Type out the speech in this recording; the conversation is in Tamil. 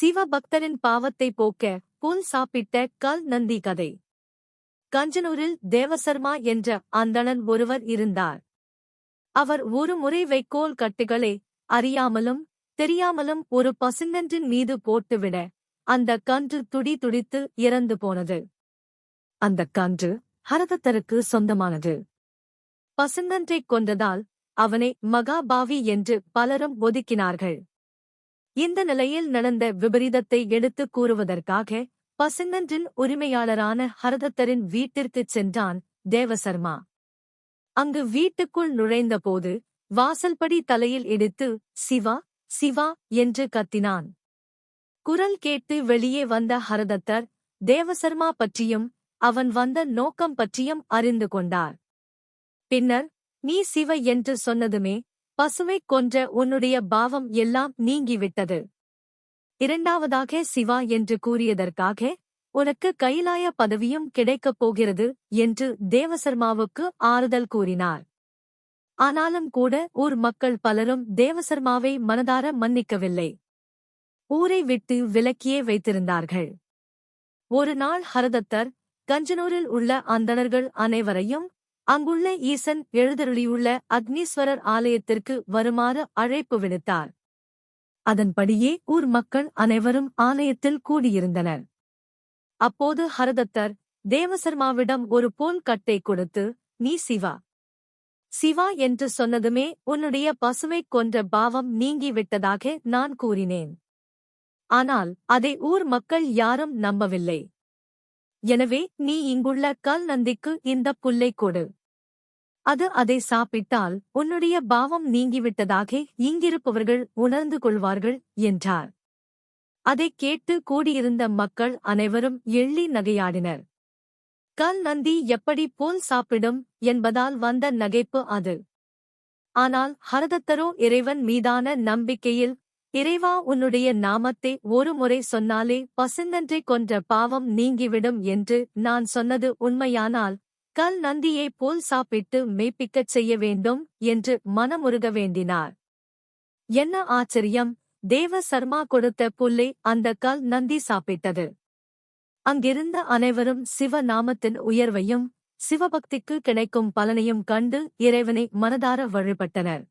சிவபக்தரின் பாவத்தை போக்க புல் சாப்பிட்ட கல் நந்தி கதை. கஞ்சனூரில் தேவசர்மா என்ற அந்தணன் ஒருவர் இருந்தார். அவர் ஒரு முறை வைக்கோல் கட்டுகளை அறியாமலும் தெரியாமலும் ஒரு பசுங்கன்றின் மீது போட்டுவிட அந்த கன்று துடி துடித்து இறந்து போனது. அந்த கன்று ஹரதத்தருக்கு சொந்தமானது. பசுங்கன்றைக் கொன்றதால் அவனை மகாபாவி என்று பலரும் ஒதுக்கினார்கள். இந்த நிலையில் நடந்த விபரீதத்தை எடுத்துக் கூறுவதற்காக பசுங்கன்றின் உரிமையாளரான ஹரதத்தரின் வீட்டிற்குச் சென்றான் தேவசர்மா. அங்கு வீட்டுக்குள் நுழைந்தபோது வாசல்படி தலையில் இடித்து சிவா சிவா என்று கத்தினான். குரல் கேட்டு வெளியே வந்த ஹரதத்தர் தேவசர்மா பற்றியும் அவன் வந்த நோக்கம் பற்றியும் அறிந்து கொண்டார். பின்னர் நீ சிவ என்று சொன்னதுமே பசுவைக் கொன்ற உன்னுடைய பாவம் எல்லாம் நீங்கிவிட்டது. இரண்டாவதாக சிவா என்று கூறியதற்காக உனக்கு கைலாய பதவியும் கிடைக்கப் போகிறது என்று தேவசர்மாவுக்கு ஆறுதல் கூறினார். ஆனாலும் கூட ஊர் மக்கள் பலரும் தேவசர்மாவை மனதார மன்னிக்கவில்லை. ஊரை விட்டு விலக்கியே வைத்திருந்தார்கள். ஒரு நாள் ஹரதத்தர் கஞ்சனூரில் உள்ள அந்தணர்கள் அனைவரையும் அங்குள்ள ஈசன் எழுதருளியுள்ள அக்னீஸ்வரர் ஆலயத்திற்கு வருமாறு அழைப்பு விடுத்தார். அதன்படியே ஊர் மக்கள் அனைவரும் ஆலயத்தில் கூடியிருந்தனர். அப்போது ஹரதத்தர் தேவசர்மாவிடம் ஒரு போல் கட்டை கொடுத்து நீ சிவா. சிவா என்று சொன்னதுமே உன்னுடைய பசுமை கொன்ற பாவம் நீங்கிவிட்டதாக நான் கூறினேன். ஆனால் அதை ஊர் மக்கள் யாரும் நம்பவில்லை. எனவே நீ இங்குள்ள கல் நந்திக்கு இந்த புல்லை கொடு. அது அதை சாப்பிட்டால் உன்னுடைய பாவம் நீங்கிவிட்டதாக இங்கிருப்பவர்கள் உணர்ந்து கொள்வார்கள் என்றார். அதைக் கேட்டு கூடியிருந்த மக்கள் அனைவரும் எள்ளி நகையாடினர். கல் நந்தி எப்படி போல் சாப்பிடும்? என்பதால் வந்த நகைப்பு அது. ஆனால் ஹரதத்தரோ இறைவன் மீதான நம்பிக்கையில் இறைவா உன்னுடைய நாமத்தை ஒருமுறை சொன்னாலே பசுந்தன்றை கொன்ற பாவம் நீங்கிவிடும் என்று நான் சொன்னது உண்மையானால் கல் நந்தியைப் போல் சாப்பிட்டு மெய்ப்பிக்கச் செய்ய வேண்டும் என்று மனமுருக வேண்டினார். என்ன ஆச்சரியம்! தேவ சர்மா கொடுத்த புல்லை அந்த கல் நந்தி சாப்பிட்டது. அங்கிருந்த அனைவரும் சிவ நாமத்தின் உயர்வையும் சிவபக்திக்கு கிடைக்கும் பலனையும் கண்டு இறைவனை மனதார வழிபட்டனர்.